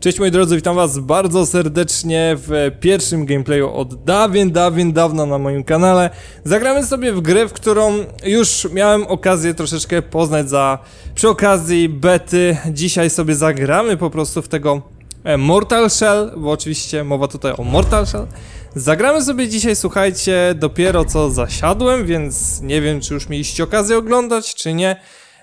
Cześć moi drodzy, witam was bardzo serdecznie w pierwszym gameplayu od dawien, dawien, dawna na moim kanale. Zagramy sobie w grę, w którą już miałem okazję troszeczkę poznać za przy okazji bety. Dzisiaj sobie zagramy po prostu w tego e, Mortal Shell, bo oczywiście mowa tutaj o Mortal Shell. Zagramy sobie dzisiaj, słuchajcie, dopiero co zasiadłem, więc nie wiem, czy już mieliście okazję oglądać, czy nie.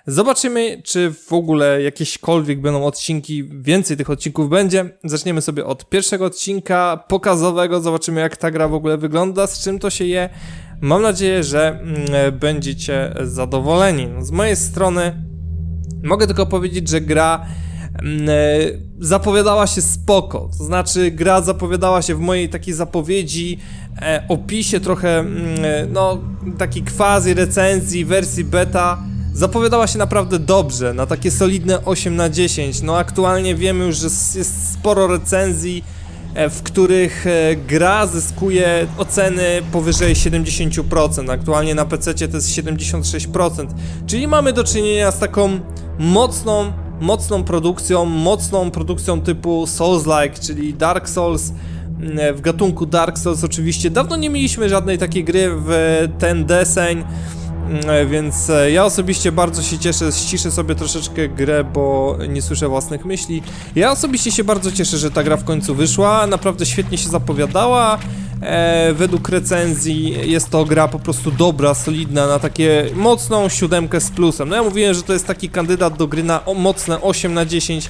Zobaczymy, czy w ogóle jakieśkolwiek będą odcinki, więcej tych odcinków będzie. Zaczniemy sobie od pierwszego odcinka pokazowego, zobaczymy jak ta gra w ogóle wygląda, z czym to się je. Mam nadzieję, że mm, będziecie zadowoleni. Z mojej strony mogę tylko powiedzieć, że gra mm, zapowiadała się spoko. To znaczy, gra zapowiadała się w mojej takiej zapowiedzi, e, opisie trochę, mm, no, takiej quasi recenzji, wersji beta. Zapowiadała się naprawdę dobrze, na takie solidne 8 na 10. No aktualnie wiemy już, że jest sporo recenzji, e, w których e, gra zyskuje oceny powyżej 70%. Aktualnie na PC to jest 76%. Czyli mamy do czynienia z taką mocną, mocną produkcją, mocną produkcją typu Souls-like, czyli Dark Souls. mm, W gatunku Dark Souls oczywiście dawno nie mieliśmy żadnej takiej gry w ten deseń. Mm, Więc e, ja osobiście bardzo się cieszę, ściszę sobie troszeczkę grę, bo nie słyszę własnych myśli. Ja osobiście się bardzo cieszę, że ta gra w końcu wyszła, naprawdę świetnie się zapowiadała. E, według recenzji jest to gra po prostu dobra, solidna, na takie mocną siódemkę z plusem. No ja mówiłem, że to jest taki kandydat do gry na mocne 8 na 10.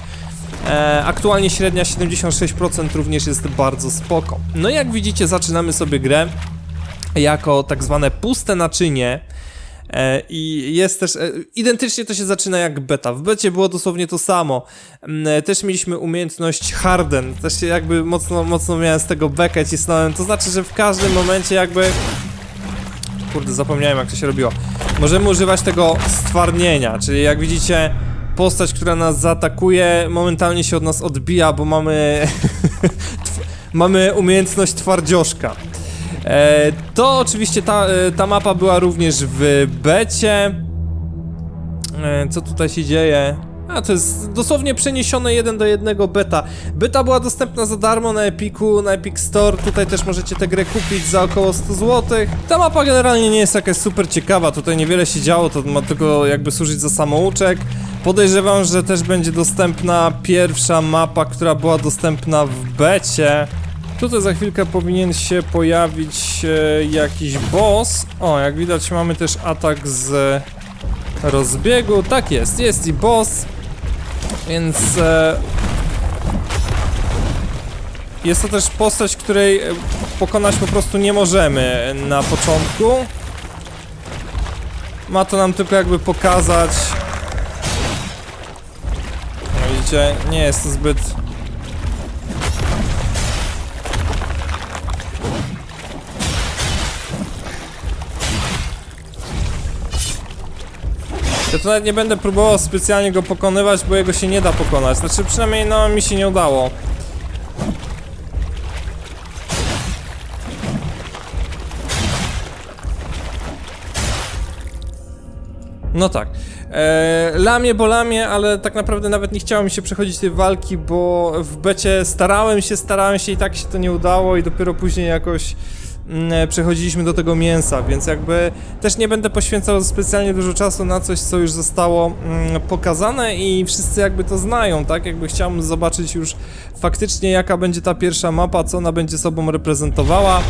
E, aktualnie średnia 76% również jest bardzo spoko. No i jak widzicie, zaczynamy sobie grę jako tak zwane puste naczynie. E, I jest też. E, identycznie to się zaczyna jak beta. W becie było dosłownie to samo. Mm, e, Też mieliśmy umiejętność Harden. Też się jakby mocno, mocno miałem z tego bekę cisnąłem. To znaczy, że w każdym momencie jakby. Kurde, zapomniałem jak to się robiło. Możemy używać tego stwarnienia, czyli jak widzicie. Postać, która nas zaatakuje, momentalnie się od nas odbija, bo mamy. mamy umiejętność twardzioszka. E, to oczywiście ta, e, ta mapa była również w becie. E, co tutaj się dzieje? A to jest dosłownie przeniesione jeden do jednego beta. Beta była dostępna za darmo na Epiku, na Epic Store. Tutaj też możecie tę grę kupić za około 100 zł. Ta mapa generalnie nie jest jakaś super ciekawa, tutaj niewiele się działo, to ma tylko jakby służyć za samouczek. Podejrzewam, że też będzie dostępna pierwsza mapa, która była dostępna w becie. Tutaj za chwilkę powinien się pojawić e, jakiś boss. O, jak widać mamy też atak z rozbiegu. Tak jest, jest i boss. Więc e, jest to też postać, której e, pokonać po prostu nie możemy na początku. Ma to nam tylko jakby pokazać. No widzicie, nie jest to zbyt Ja tu nawet nie będę próbował specjalnie go pokonywać, bo jego się nie da pokonać. Znaczy przynajmniej no mi się nie udało. No tak. E, lamie, bo lamie, ale tak naprawdę nawet nie chciało mi się przechodzić tej walki, bo w becie starałem się, starałem się i tak się to nie udało i dopiero później jakoś przechodziliśmy do tego mięsa, więc jakby też nie będę poświęcał specjalnie dużo czasu na coś, co już zostało mm, pokazane i wszyscy jakby to znają, tak? Jakby chciałbym zobaczyć już faktycznie jaka będzie ta pierwsza mapa, co ona będzie sobą reprezentowała.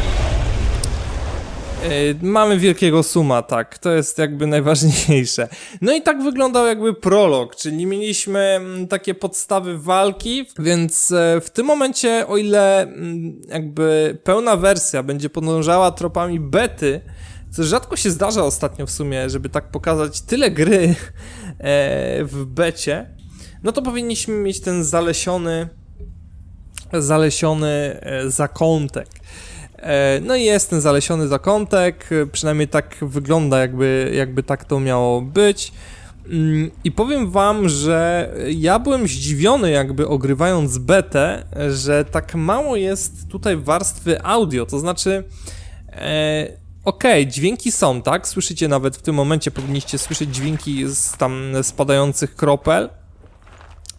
Yy, Mamy wielkiego suma, tak, to jest jakby najważniejsze. No i tak wyglądał jakby prolog, czyli mieliśmy mm, takie podstawy walki, więc e, w tym momencie, o ile mm, jakby pełna wersja będzie podążała tropami bety, co rzadko się zdarza ostatnio w sumie, żeby tak pokazać tyle gry e, w becie, no to powinniśmy mieć ten zalesiony, zalesiony e, zakątek. E, No i jest ten zalesiony zakątek, e, przynajmniej tak wygląda, jakby, jakby tak to miało być. Mm, I powiem wam, że ja byłem zdziwiony, jakby ogrywając betę, że tak mało jest tutaj warstwy audio, to znaczy. E, Okej, dźwięki są, tak? Słyszycie nawet w tym momencie, powinniście słyszeć dźwięki z tam spadających kropel.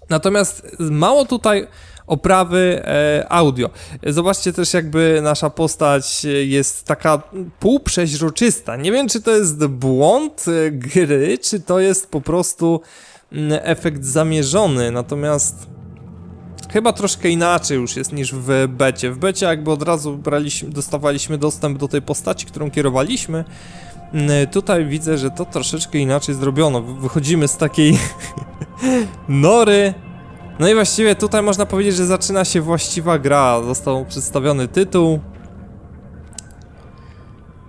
Natomiast mało tutaj oprawy e, audio. Zobaczcie też jakby nasza postać e, jest taka półprzeźroczysta. Nie wiem czy to jest błąd e, gry, czy to jest po prostu mm, efekt zamierzony, natomiast chyba troszkę inaczej już jest niż w becie. W becie jakby od razu braliśmy, dostawaliśmy dostęp do tej postaci, którą kierowaliśmy. Mm, Tutaj widzę, że to troszeczkę inaczej zrobiono. Wychodzimy z takiej nory. No i właściwie tutaj można powiedzieć, że zaczyna się właściwa gra. Został przedstawiony tytuł.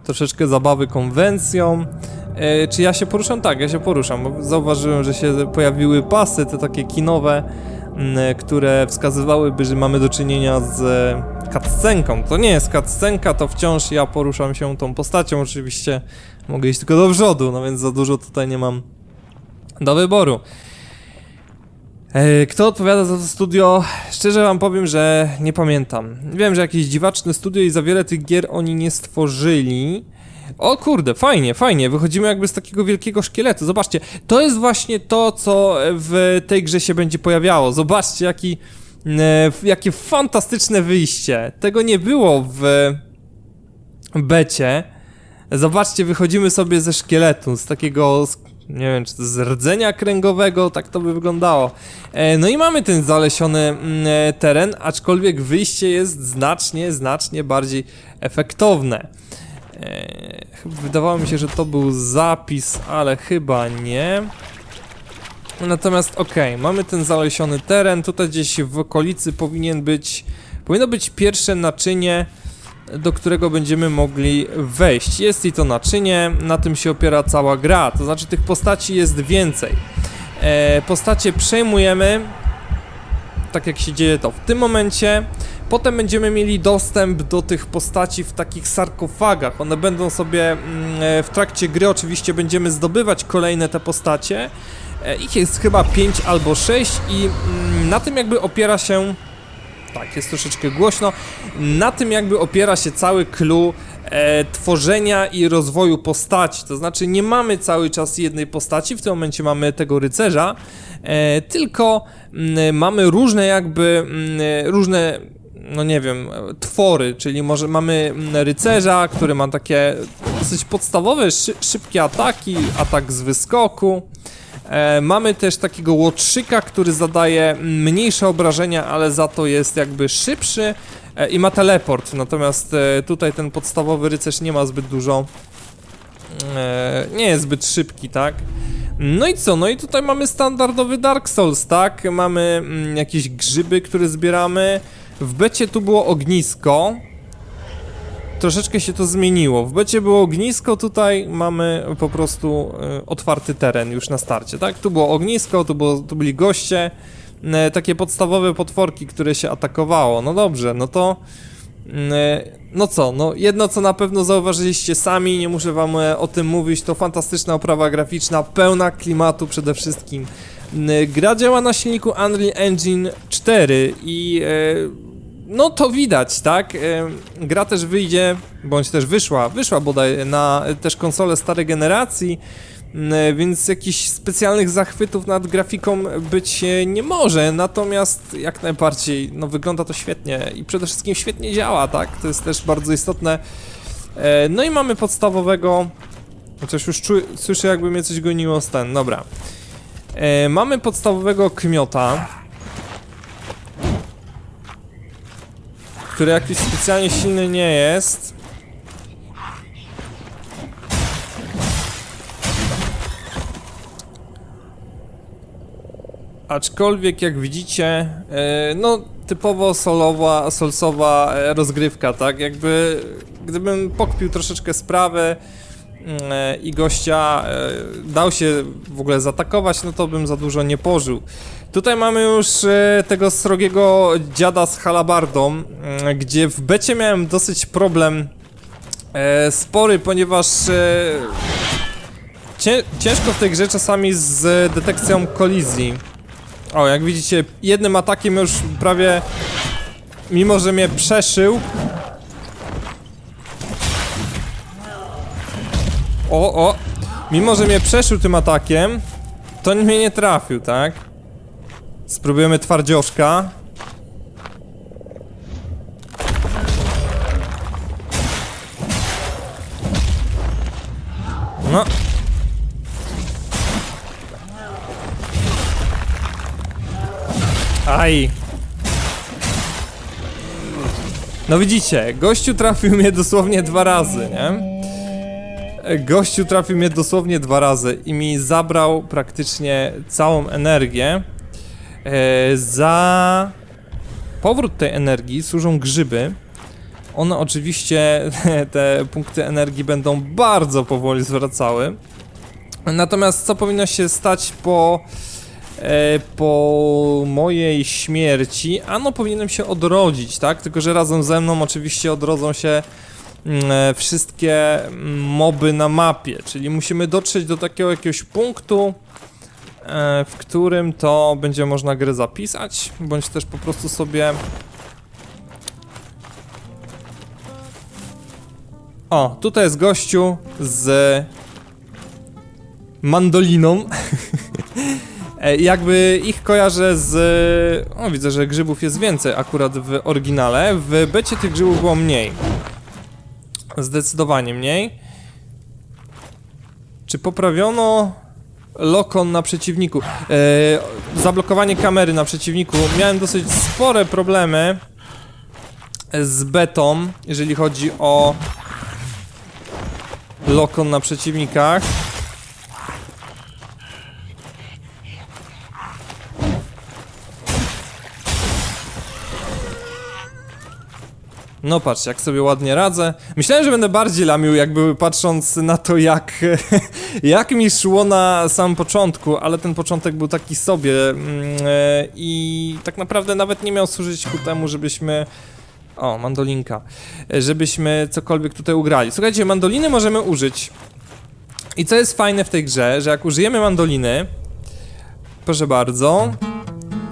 Troszeczkę zabawy konwencją. E, czy ja się poruszam? Tak, ja się poruszam. Zauważyłem, że się pojawiły pasy, te takie kinowe, m, które wskazywałyby, że mamy do czynienia z cutscenką. To nie jest cutscenka, to wciąż ja poruszam się tą postacią. Oczywiście mogę iść tylko do przodu, no więc za dużo tutaj nie mam do wyboru. E, Kto odpowiada za to studio? Szczerze wam powiem, że nie pamiętam. Wiem, że jakieś dziwaczne studio i za wiele tych gier oni nie stworzyli. O kurde, fajnie, fajnie. Wychodzimy jakby z takiego wielkiego szkieletu. Zobaczcie, to jest właśnie to, co w tej grze się będzie pojawiało. Zobaczcie, jaki, e, jakie fantastyczne wyjście. Tego nie było w becie. Zobaczcie, wychodzimy sobie ze szkieletu, z takiego, nie wiem, czy to z rdzenia kręgowego, tak to by wyglądało. E, no i mamy ten zalesiony mm, e, teren, aczkolwiek wyjście jest znacznie, znacznie bardziej efektowne. E, wydawało mi się, że to był zapis, ale chyba nie. Natomiast okej, mamy ten zalesiony teren, tutaj gdzieś w okolicy powinien być, powinno być pierwsze naczynie, do którego będziemy mogli wejść. Jest i to naczynie, na tym się opiera cała gra, to znaczy tych postaci jest więcej. E, postacie przejmujemy, tak jak się dzieje to w tym momencie. Potem będziemy mieli dostęp do tych postaci w takich sarkofagach. One będą sobie mm, e, w trakcie gry oczywiście będziemy zdobywać kolejne te postacie. E, Ich jest chyba 5 albo 6 i mm, na tym jakby opiera się tak, jest troszeczkę głośno. Na tym jakby opiera się cały clue e, tworzenia i rozwoju postaci. To znaczy nie mamy cały czas jednej postaci, w tym momencie mamy tego rycerza, e, tylko mm, mamy różne jakby, mm, różne no nie wiem, twory, czyli może mamy mm, rycerza, który ma takie dosyć podstawowe, szy szybkie ataki, atak z wyskoku. E, mamy też takiego łotrzyka, który zadaje mniejsze obrażenia, ale za to jest jakby szybszy e, i ma teleport. Natomiast e, tutaj ten podstawowy rycerz nie ma zbyt dużo. Nie jest zbyt szybki, tak? No i co? No i tutaj mamy standardowy Dark Souls, tak? Mamy mm, jakieś grzyby, które zbieramy. W becie tu było ognisko. Troszeczkę się to zmieniło. W becie było ognisko, tutaj mamy po prostu e, otwarty teren już na starcie, tak? Tu było ognisko, tu, było, tu byli goście, e, takie podstawowe potworki, które się atakowało. No dobrze, no to... mm, e, No co, no jedno co na pewno zauważyliście sami, nie muszę wam o tym mówić, to fantastyczna oprawa graficzna, pełna klimatu przede wszystkim. Gra działa na silniku Unreal Engine 4 i no to widać, tak? Gra też wyjdzie, bądź też wyszła, wyszła bodaj na też konsole starej generacji, m, e, więc jakichś specjalnych zachwytów nad grafiką być e, nie może, natomiast jak najbardziej, no wygląda to świetnie i przede wszystkim świetnie działa, tak? To jest też bardzo istotne. E, No i mamy podstawowego, chociaż już czuję, słyszę jakby mnie coś goniło z ten, dobra. E, Mamy podstawowego kmiota, który jakiś specjalnie silny nie jest. Aczkolwiek jak widzicie, e, no typowo solowa, solsowa e, rozgrywka, tak? Jakby gdybym pokpił troszeczkę sprawę i gościa e, dał się w ogóle zaatakować, no to bym za dużo nie pożył. Tutaj mamy już e, tego srogiego dziada z halabardą, mm, gdzie w becie miałem dosyć problem e, spory, ponieważ e, cię, ciężko w tej grze czasami z detekcją kolizji. O, jak widzicie, jednym atakiem już prawie, mimo że mnie przeszył, O, o! Mimo, że mnie przeszył tym atakiem, to mnie nie trafił, tak? Spróbujemy twardzioszka. No. Aj. No widzicie, gościu trafił mnie dosłownie dwa razy, nie? Gościu trafił mnie dosłownie dwa razy i mi zabrał praktycznie całą energię. E, za powrót tej energii służą grzyby. One oczywiście, te punkty energii będą bardzo powoli zwracały. Natomiast co powinno się stać po, e, po mojej śmierci? Ano powinienem się odrodzić, tak? Tylko, że razem ze mną oczywiście odrodzą się wszystkie mm, moby na mapie, czyli musimy dotrzeć do takiego jakiegoś punktu, e, w którym to będzie można grę zapisać, bądź też po prostu sobie O, tutaj jest gościu z mandoliną. E, Jakby ich kojarzę z... O, widzę, że grzybów jest więcej akurat w oryginale. W becie tych grzybów było mniej. Zdecydowanie mniej. Czy poprawiono lokon na przeciwniku? E, zablokowanie kamery na przeciwniku. Miałem dosyć spore problemy z betą, jeżeli chodzi o lokon na przeciwnikach. No patrz, jak sobie ładnie radzę. Myślałem, że będę bardziej lamił, jakby patrząc na to, jak, jak mi szło na samym początku, ale ten początek był taki sobie mm, e, i tak naprawdę nawet nie miał służyć ku temu, żebyśmy o, mandolinka. E, Żebyśmy cokolwiek tutaj ugrali. Słuchajcie, mandoliny możemy użyć. I co jest fajne w tej grze, że jak użyjemy mandoliny... Proszę bardzo...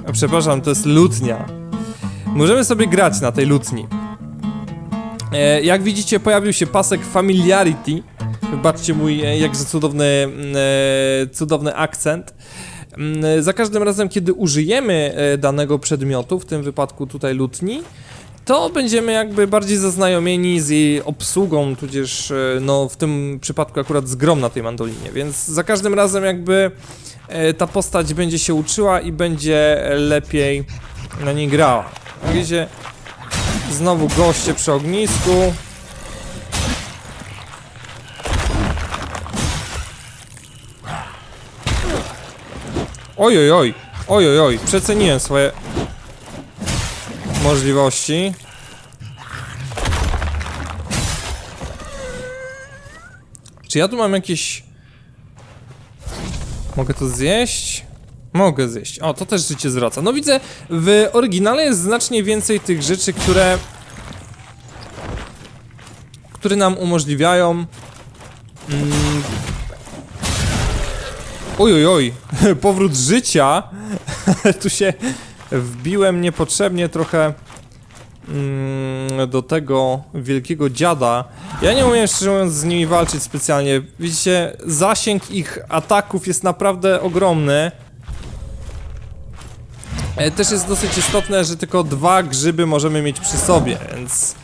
O, przepraszam, to jest lutnia. Możemy sobie grać na tej lutni. E, jak widzicie, pojawił się pasek Familiarity. Wybaczcie mój e, jakże cudowny, mm, e, cudowny akcent. Mm, Za każdym razem, kiedy użyjemy danego przedmiotu, w tym wypadku tutaj lutni, to będziemy jakby bardziej zaznajomieni z jej obsługą, tudzież no w tym przypadku akurat z grom na tej mandolinie, więc za każdym razem jakby ta postać będzie się uczyła i będzie lepiej na niej grała. Jak Widzicie, znowu goście przy ognisku. Oj, oj, oj, oj, oj, oj, przeceniłem swoje możliwości. Czy ja tu mam jakieś... Mogę to zjeść? Mogę zjeść. O, to też życie zwraca. No widzę, w oryginale jest znacznie więcej tych rzeczy, które... które nam umożliwiają... Mm... Oj, oj, oj. Powrót życia. tu się wbiłem niepotrzebnie trochę mm, do tego wielkiego dziada. Ja nie umiem szczerze mówiąc z nimi walczyć specjalnie. Widzicie, zasięg ich ataków jest naprawdę ogromny. E, Też jest dosyć istotne, że tylko dwa grzyby możemy mieć przy sobie, więc...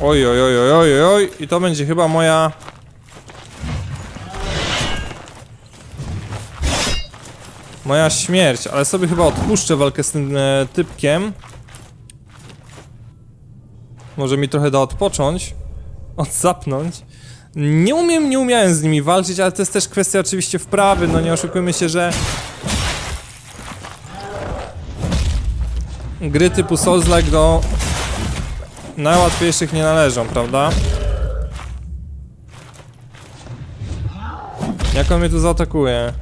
Oj, oj, oj, oj, oj, oj, i to będzie chyba moja... Moja śmierć, ale sobie chyba odpuszczę walkę z tym e, typkiem. Może mi trochę da odpocząć. Odzapnąć. Nie umiem, nie umiałem z nimi walczyć, ale to jest też kwestia oczywiście wprawy, no nie oszukujmy się, że... Gry typu Souls-like do najłatwiejszych nie należą, prawda? Jak on mnie tu zaatakuje?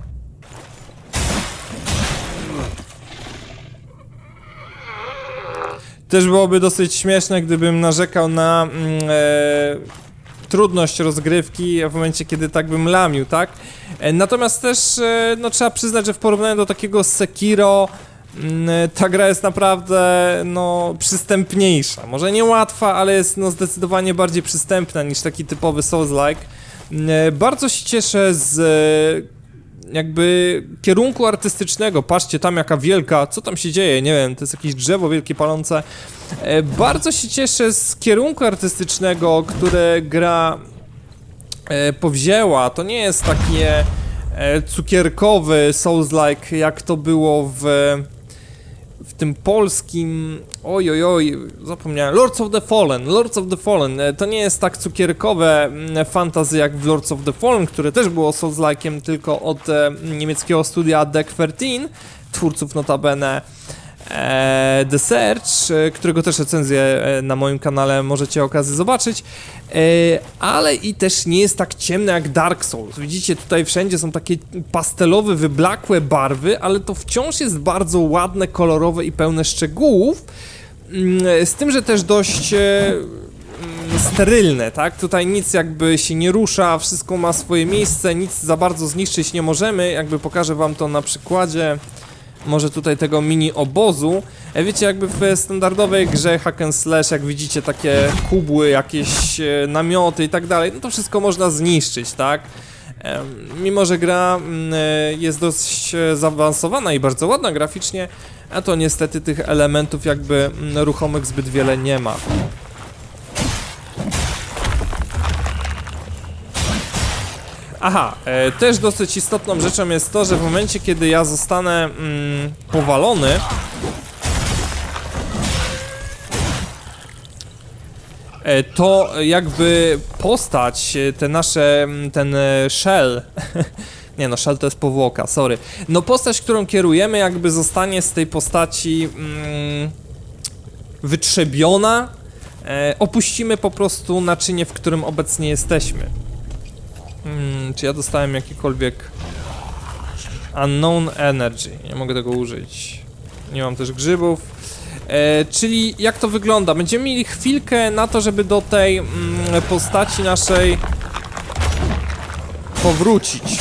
Też byłoby dosyć śmieszne, gdybym narzekał na mm, e, trudność rozgrywki w momencie, kiedy tak bym lamił, tak? E, natomiast też, e, no trzeba przyznać, że w porównaniu do takiego Sekiro, mm, ta gra jest naprawdę, no, przystępniejsza. Może nie łatwa, ale jest, no, zdecydowanie bardziej przystępna niż taki typowy Souls-like. Mm, e, Bardzo się cieszę z jakby kierunku artystycznego. Patrzcie, tam jaka wielka, co tam się dzieje, nie wiem, to jest jakieś drzewo wielkie palące. E, bardzo się cieszę z kierunku artystycznego, które gra e, powzięła. To nie jest takie e, cukierkowy Souls-like, jak to było w w tym polskim, oj, oj, oj, zapomniałem, Lords of the Fallen, Lords of the Fallen, e, to nie jest tak cukierkowe mm, fantasy jak w Lords of the Fallen, które też było Souls-like'iem tylko od e, niemieckiego studia Deck 13, twórców notabene The Search, e, którego też recenzję e, na moim kanale możecie okazję zobaczyć, e, ale i też nie jest tak ciemne jak Dark Souls. Widzicie, tutaj wszędzie są takie pastelowe, wyblakłe barwy, ale to wciąż jest bardzo ładne, kolorowe i pełne szczegółów, Mm, z tym, że też dość e, mm, sterylne, tak? Tutaj nic jakby się nie rusza, wszystko ma swoje miejsce, nic za bardzo zniszczyć nie możemy, jakby pokażę wam to na przykładzie może tutaj tego mini obozu. E, Wiecie, jakby w standardowej grze hack and slash, jak widzicie takie kubły, jakieś e, namioty i tak dalej, no to wszystko można zniszczyć, tak? Mimo, że gra mm, e, jest dość zaawansowana i bardzo ładna graficznie, a to niestety tych elementów jakby mm, ruchomych zbyt wiele nie ma. Aha, e, też dosyć istotną rzeczą jest to, że w momencie kiedy ja zostanę mm, powalony, e, to jakby postać, e, te nasze, ten e, shell, nie no, shell to jest powłoka, sorry, no postać, którą kierujemy jakby zostanie z tej postaci mm, wytrzebiona, e, opuścimy po prostu naczynie, w którym obecnie jesteśmy. Hmm, czy ja dostałem jakikolwiek Unknown Energy? Nie mogę tego użyć. Nie mam też grzybów. E, czyli jak to wygląda? Będziemy mieli chwilkę na to, żeby do tej mm, postaci naszej powrócić.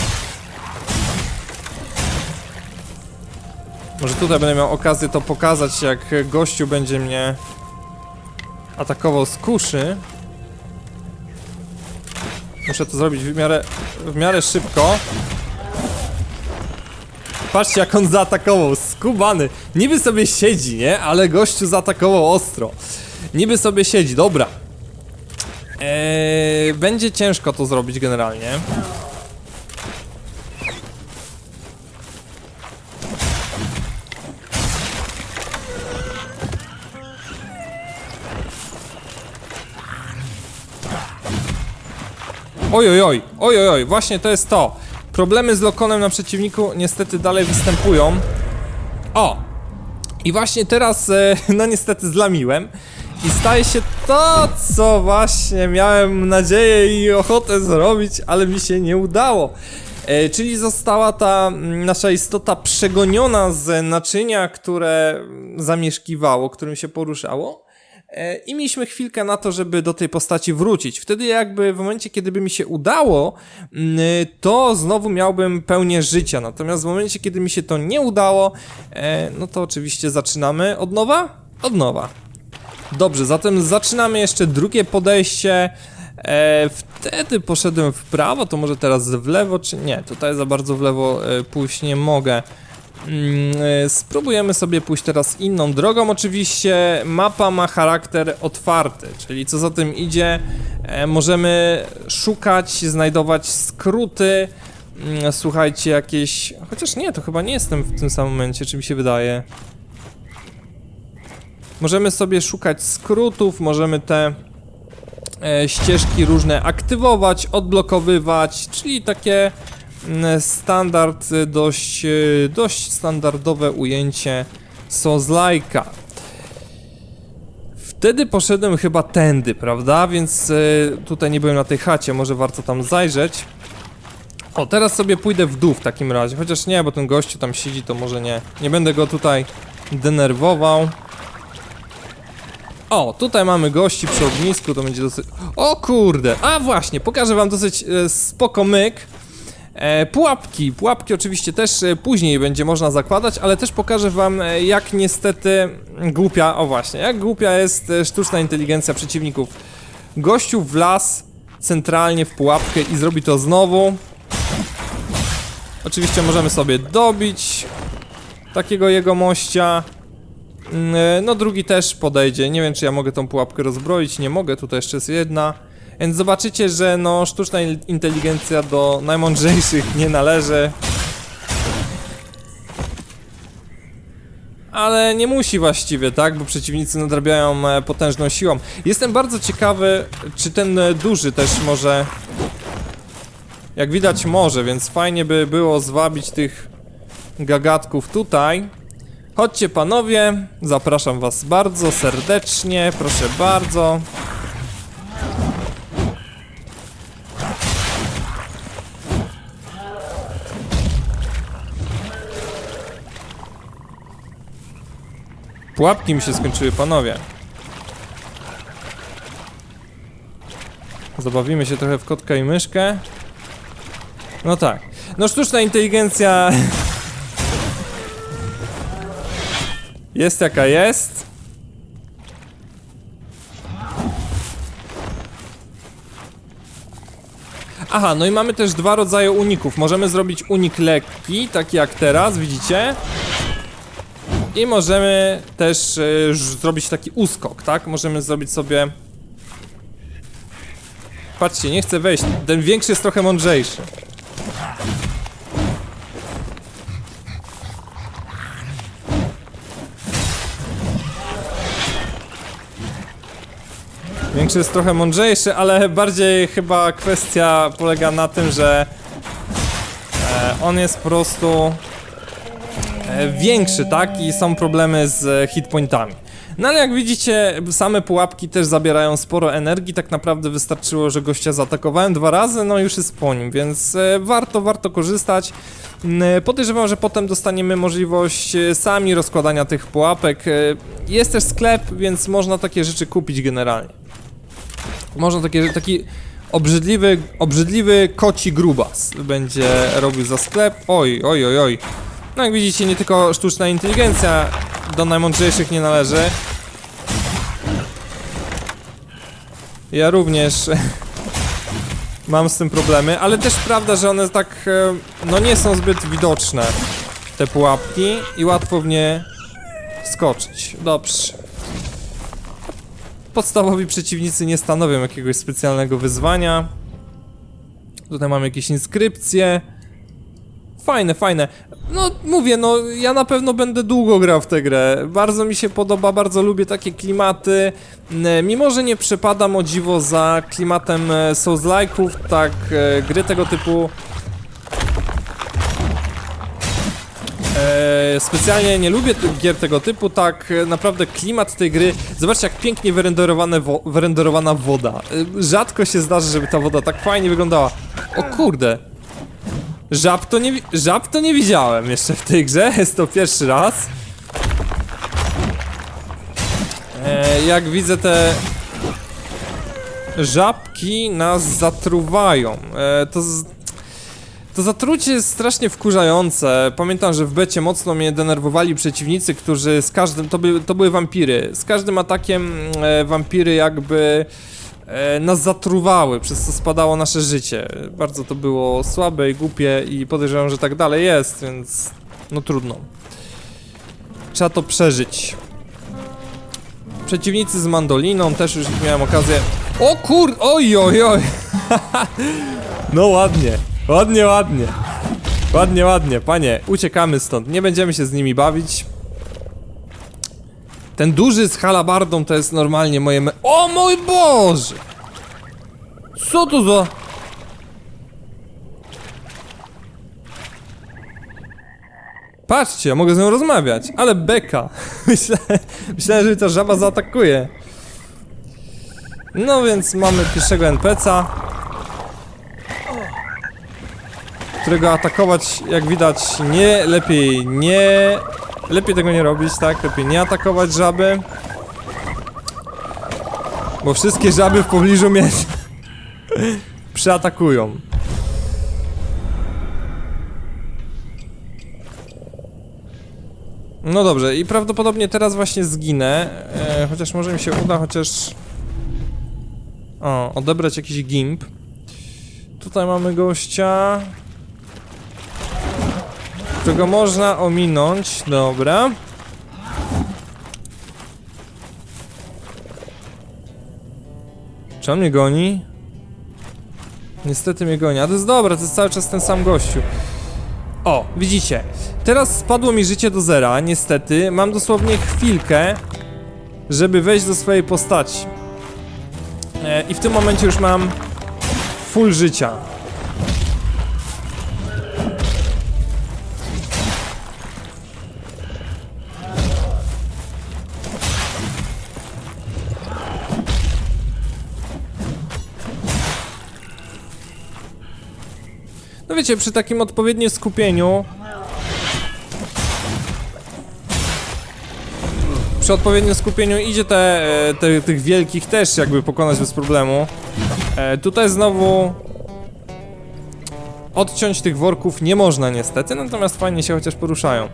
Może tutaj będę miał okazję to pokazać, jak gościu będzie mnie atakował z kuszy. Muszę to zrobić w miarę, w miarę szybko. Patrzcie jak on zaatakował, skubany. Niby sobie siedzi, nie? Ale gościu zaatakował ostro. Niby sobie siedzi, dobra. Eee, będzie ciężko to zrobić generalnie. Oj, oj, oj, oj, oj, oj, właśnie to jest to. Problemy z lokonem na przeciwniku niestety dalej występują. O! I właśnie teraz, e, no niestety zlamiłem. I staje się to, co właśnie miałem nadzieję i ochotę zrobić, ale mi się nie udało. E, czyli została ta nasza istota przegoniona z naczynia, które zamieszkiwało, którym się poruszało. E, I mieliśmy chwilkę na to, żeby do tej postaci wrócić. Wtedy jakby w momencie, kiedy by mi się udało, mm, to znowu miałbym pełnię życia. Natomiast w momencie, kiedy mi się to nie udało, e, no to oczywiście zaczynamy od nowa? Od nowa. Dobrze, zatem zaczynamy jeszcze drugie podejście. E, wtedy poszedłem w prawo, to może teraz w lewo, czy nie? Tutaj za bardzo w lewo pójść nie mogę. Mm, e, Spróbujemy sobie pójść teraz inną drogą. Oczywiście mapa ma charakter otwarty, czyli co za tym idzie, e, możemy szukać, znajdować skróty. Mm, Słuchajcie, jakieś. Chociaż nie, to chyba nie jestem w tym samym momencie, czy mi się wydaje. Możemy sobie szukać skrótów, możemy te e, ścieżki różne aktywować, odblokowywać, czyli takie standard, y, dość, y, dość standardowe ujęcie Souls-like'a. Wtedy poszedłem chyba tędy, prawda? Więc y, tutaj nie byłem na tej chacie, może warto tam zajrzeć. O, teraz sobie pójdę w dół w takim razie, chociaż nie, bo ten gościu tam siedzi, to może nie. Nie będę go tutaj denerwował. O, tutaj mamy gości przy ognisku, to będzie dosyć... O kurde, a właśnie, pokażę wam dosyć e, spoko myk. E, pułapki, pułapki oczywiście też e, później będzie można zakładać, ale też pokażę wam e, jak niestety głupia, o właśnie, jak głupia jest sztuczna inteligencja przeciwników. Gościu wlazł centralnie w pułapkę i zrobi to znowu. Oczywiście możemy sobie dobić takiego jego mościa. Mm, No drugi też podejdzie. Nie wiem, czy ja mogę tą pułapkę rozbroić. Nie mogę, tutaj jeszcze jest jedna. Więc zobaczycie, że no sztuczna in- inteligencja do najmądrzejszych nie należy. Ale nie musi właściwie, tak? Bo przeciwnicy nadrabiają e, potężną siłą. Jestem bardzo ciekawy, czy ten e, duży też może... Jak widać może, więc fajnie by było zwabić tych gagatków tutaj. Chodźcie panowie, zapraszam was bardzo serdecznie, proszę bardzo. Pułapki mi się skończyły, panowie. Zabawimy się trochę w kotka i myszkę. No tak. No sztuczna inteligencja jest jaka jest. Aha, no i mamy też dwa rodzaje uników. Możemy zrobić unik lekki, taki jak teraz, widzicie? I możemy też y, zrobić taki uskok, tak? Możemy zrobić sobie... Patrzcie, nie chcę wejść. Ten większy jest trochę mądrzejszy. Większy jest trochę mądrzejszy, ale bardziej chyba kwestia polega na tym, że e, on jest po prostu większy, tak? I są problemy z e, hitpointami. No ale jak widzicie, same pułapki też zabierają sporo energii, tak naprawdę wystarczyło, że gościa zaatakowałem dwa razy, no już jest po nim, więc e, warto, warto korzystać. Mm, Podejrzewam, że potem dostaniemy możliwość e, sami rozkładania tych pułapek. E, Jest też sklep, więc można takie rzeczy kupić generalnie. Można takie, taki obrzydliwy, obrzydliwy koci grubas będzie robił za sklep. Oj, oj, oj, oj. No jak widzicie, nie tylko sztuczna inteligencja do najmądrzejszych nie należy. Ja również mam z tym problemy, ale też prawda, że one tak, e, no nie są zbyt widoczne, te pułapki i łatwo w nie wskoczyć. Dobrze. Podstawowi przeciwnicy nie stanowią jakiegoś specjalnego wyzwania. Tutaj mamy jakieś inskrypcje. Fajne, fajne. No mówię, no ja na pewno będę długo grał w tę grę. Bardzo mi się podoba, bardzo lubię takie klimaty. N- Mimo, że nie przepadam o dziwo za klimatem e, Souls-like'ów, tak e, gry tego typu E, specjalnie nie lubię gier tego typu, tak e, naprawdę klimat tej gry. Zobaczcie, jak pięknie wyrenderowane wo wyrenderowana woda. E, rzadko się zdarzy, żeby ta woda tak fajnie wyglądała. O kurde. Żab to nie, żab to nie widziałem jeszcze w tej grze, jest to pierwszy raz. E, jak widzę te żabki nas zatruwają. E, to z, to zatrucie jest strasznie wkurzające. Pamiętam, że w becie mocno mnie denerwowali przeciwnicy, którzy z każdym. To, by, to były wampiry. Z każdym atakiem e, wampiry jakby nas zatruwały, przez co spadało nasze życie. Bardzo to było słabe i głupie, i podejrzewam, że tak dalej jest, więc. No trudno. Trzeba to przeżyć. Przeciwnicy z mandoliną też już miałem okazję. O kur... Oj, oj, oj. No ładnie, ładnie, ładnie. Ładnie, ładnie, panie, uciekamy stąd, nie będziemy się z nimi bawić. Ten duży z halabardą to jest normalnie moje me... O mój Boże! Co to za... Patrzcie, ja mogę z nią rozmawiać, ale beka. Myślę, myślałem, że mnie ta żaba zaatakuje. No więc mamy pierwszego NPC'a. którego atakować, jak widać, nie lepiej nie. Lepiej tego nie robić, tak? Lepiej nie atakować żaby. Bo wszystkie żaby w pobliżu mnie przeatakują. No dobrze, i prawdopodobnie teraz właśnie zginę. E, chociaż może mi się uda, chociaż. O, odebrać jakiś gimp. Tutaj mamy gościa. Którego można ominąć. Dobra. Czy on mnie goni? Niestety mnie goni, a to jest dobre, to jest cały czas ten sam gościu. O, widzicie, teraz spadło mi życie do zera, niestety. Mam dosłownie chwilkę, żeby wejść do swojej postaci. E, I w tym momencie już mam full życia. Wiecie, przy takim odpowiednim skupieniu Przy odpowiednim skupieniu idzie te, e, te, tych wielkich też jakby pokonać bez problemu. E, Tutaj znowu Odciąć tych worków nie można niestety, natomiast fajnie się chociaż poruszają.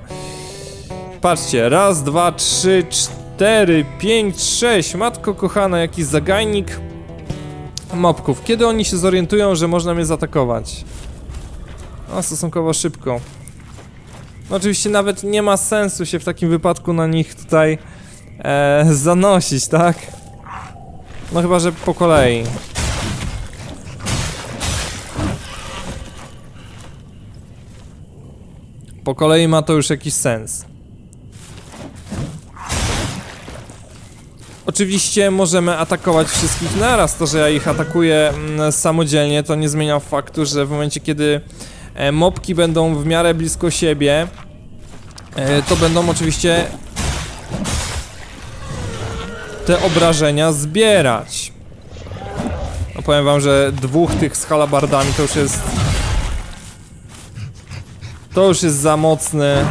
Patrzcie, raz, dwa, trzy, cztery, pięć, sześć. Matko kochana, jakiś zagajnik Mopków, kiedy oni się zorientują, że można mnie zaatakować? No, stosunkowo szybko. No, oczywiście nawet nie ma sensu się w takim wypadku na nich tutaj e, zanosić, tak? No chyba, że po kolei. Po kolei ma to już jakiś sens. Oczywiście możemy atakować wszystkich naraz. To, że ja ich atakuję mm, samodzielnie, to nie zmienia faktu, że w momencie, kiedy mopki będą w miarę blisko siebie, e, to będą oczywiście te obrażenia zbierać. No powiem wam, że dwóch tych z halabardami to już jest... To już jest za mocny.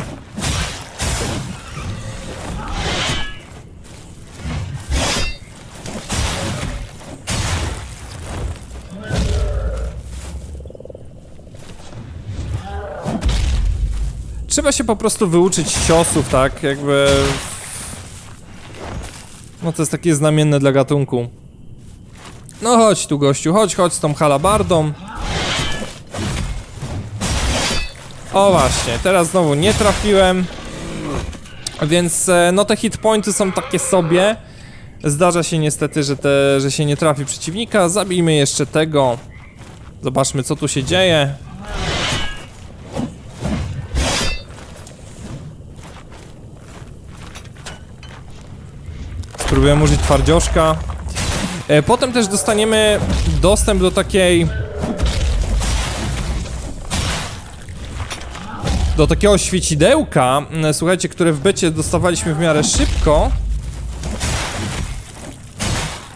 Trzeba się po prostu wyuczyć ciosów, tak? Jakby. No to jest takie znamienne dla gatunku. No chodź tu gościu, chodź, chodź z tą halabardą. O właśnie, teraz znowu nie trafiłem. Więc e, no te hit pointy są takie sobie. Zdarza się niestety, że, te, że się nie trafi przeciwnika. Zabijmy jeszcze tego. Zobaczmy co tu się dzieje. Spróbujemy użyć twardzioszka. E, Potem też dostaniemy dostęp do takiej... Do takiego świecidełka, słuchajcie, które w becie dostawaliśmy w miarę szybko.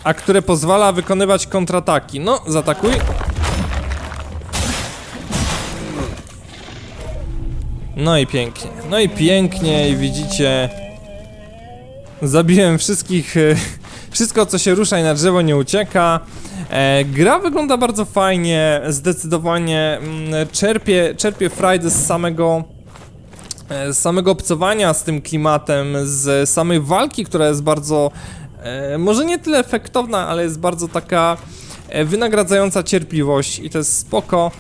A które pozwala wykonywać kontrataki. No, zaatakuj. No i pięknie. No i pięknie widzicie... Zabiłem wszystkich. e, Wszystko, co się rusza i na drzewo nie ucieka. E, gra wygląda bardzo fajnie. Zdecydowanie mm, czerpie, czerpie frajdę z samego. e, Z samego obcowania z tym klimatem, z samej walki, która jest bardzo. E, może nie tyle efektowna, ale jest bardzo taka e, wynagradzająca cierpliwość i to jest spoko.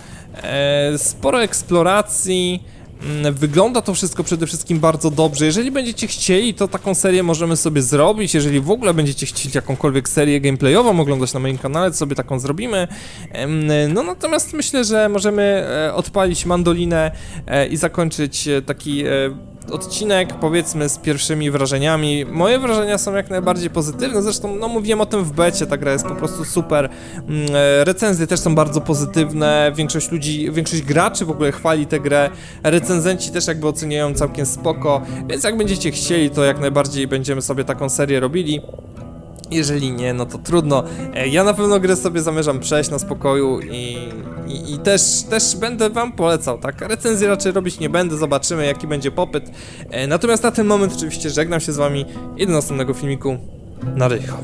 E, sporo eksploracji. Mm, Wygląda to wszystko przede wszystkim bardzo dobrze. Jeżeli będziecie chcieli, to taką serię możemy sobie zrobić. Jeżeli w ogóle będziecie chcieli jakąkolwiek serię gameplayową oglądać na moim kanale, to sobie taką zrobimy. No natomiast myślę, że możemy e, odpalić mandolinę e, i zakończyć e, taki odcinek, powiedzmy, z pierwszymi wrażeniami. Moje wrażenia są jak najbardziej pozytywne, zresztą, no mówiłem o tym w becie, ta gra jest po prostu super. Mm, e, Recenzje też są bardzo pozytywne, większość ludzi, większość graczy w ogóle chwali tę grę, recenzenci też jakby oceniają całkiem spoko, więc jak będziecie chcieli, to jak najbardziej będziemy sobie taką serię robili. Jeżeli nie, no to trudno. E, Ja na pewno grę sobie zamierzam przejść na spokoju i, i, i też, też będę wam polecał, tak? Recenzji raczej robić nie będę, zobaczymy jaki będzie popyt. E, Natomiast na ten moment oczywiście żegnam się z wami i do następnego filmiku. Na rycho.